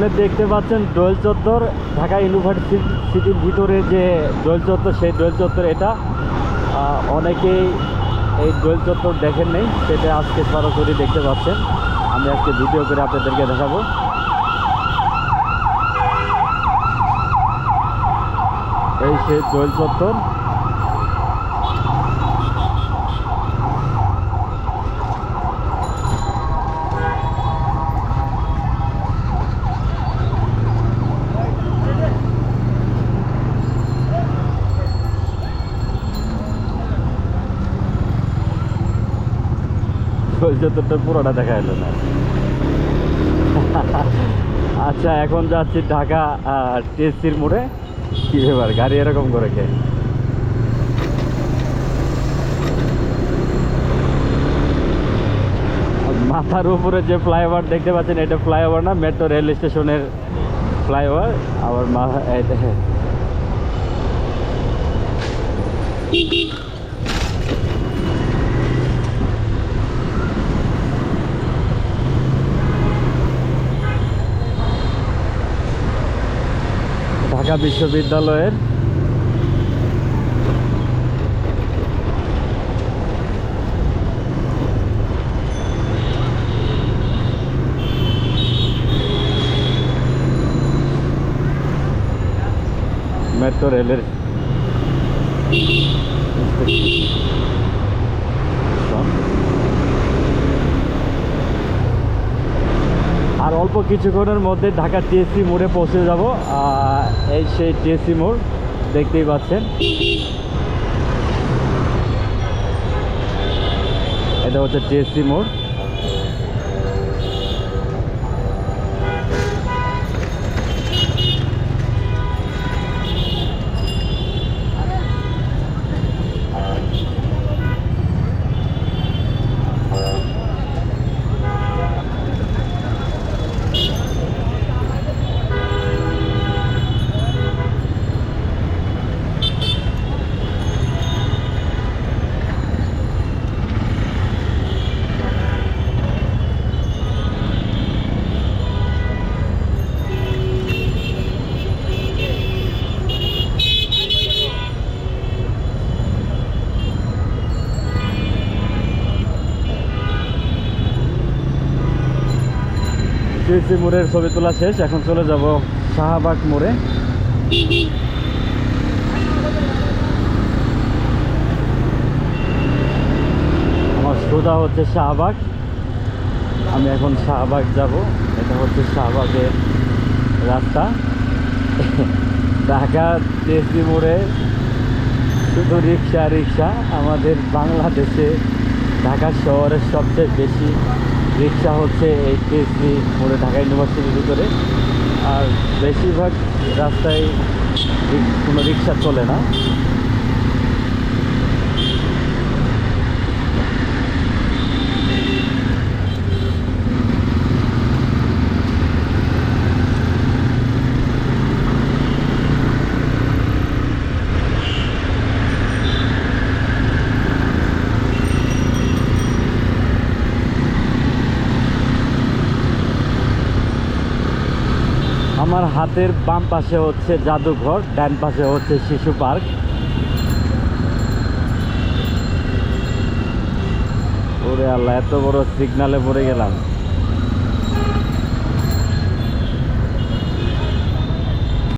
সামনে দেখতে পাচ্ছেন দোয়েল চত্বর, ঢাকা ইউনিভার্সিটির ভিতরে যে দোয়েল চত্বর, সেই দোয়েল চত্বর এটা। অনেকেই এই দোয়েল চত্বর দেখেন নেই, সেটা আজকে সরাসরি দেখতে পাচ্ছেন। আমি আজকে ভিডিও করে আপনাদেরকে দেখাবো। এই সেই দোয়েল চত্বর। চত্বরটা পুরোটা দেখা এলো না। আচ্ছা এখন যাচ্ছি ঢাকা টিএসসির মোড়ে। কি ব্যাপার, গাড়ি এরকম করে কে? মাথার উপরে যে ফ্লাইওভার দেখতে পাচ্ছেন, এটা ফ্লাইওভার না, মেট্রো রেল স্টেশনের ফ্লাইওভার। আবার মা- ঢাকা বিশ্ববিদ্যালয়ের মেট্রো রেলের আর অল্প কিছুক্ষণের মধ্যে ঢাকা টিএসসি মোড়ে পৌঁছে যাব। এই সেই টিএসসি মোড়, দেখতেই পাচ্ছেন। এটা হচ্ছে টিএসসি মোড়। টিএসসি মোড়ের ছবি তোলা শেষ, এখন চলে যাব শাহবাগ মোড়ে। আমার সোজা হচ্ছে শাহবাগ। আমি এখন শাহবাগ যাব। এটা হচ্ছে শাহবাগের রাস্তা। ঢাকা টিএসসি মোড়ে শুধু রিক্সা রিক্সা। আমাদের বাংলাদেশে ঢাকা শহরের সবচেয়ে বেশি রিক্সা হচ্ছে এই পরে মোড়ে ঢাকা ইউনিভার্সিটির ভিতরে। আর বেশিরভাগ রাস্তায় কোনো রিক্সা চলে না। আমার হাতের বাম পাশে হচ্ছে জাদুঘর, ডান পাশে হচ্ছে শিশু পার্ক। ওরে আল্লাহ, এত বড় সিগনালে পড়ে গেলাম।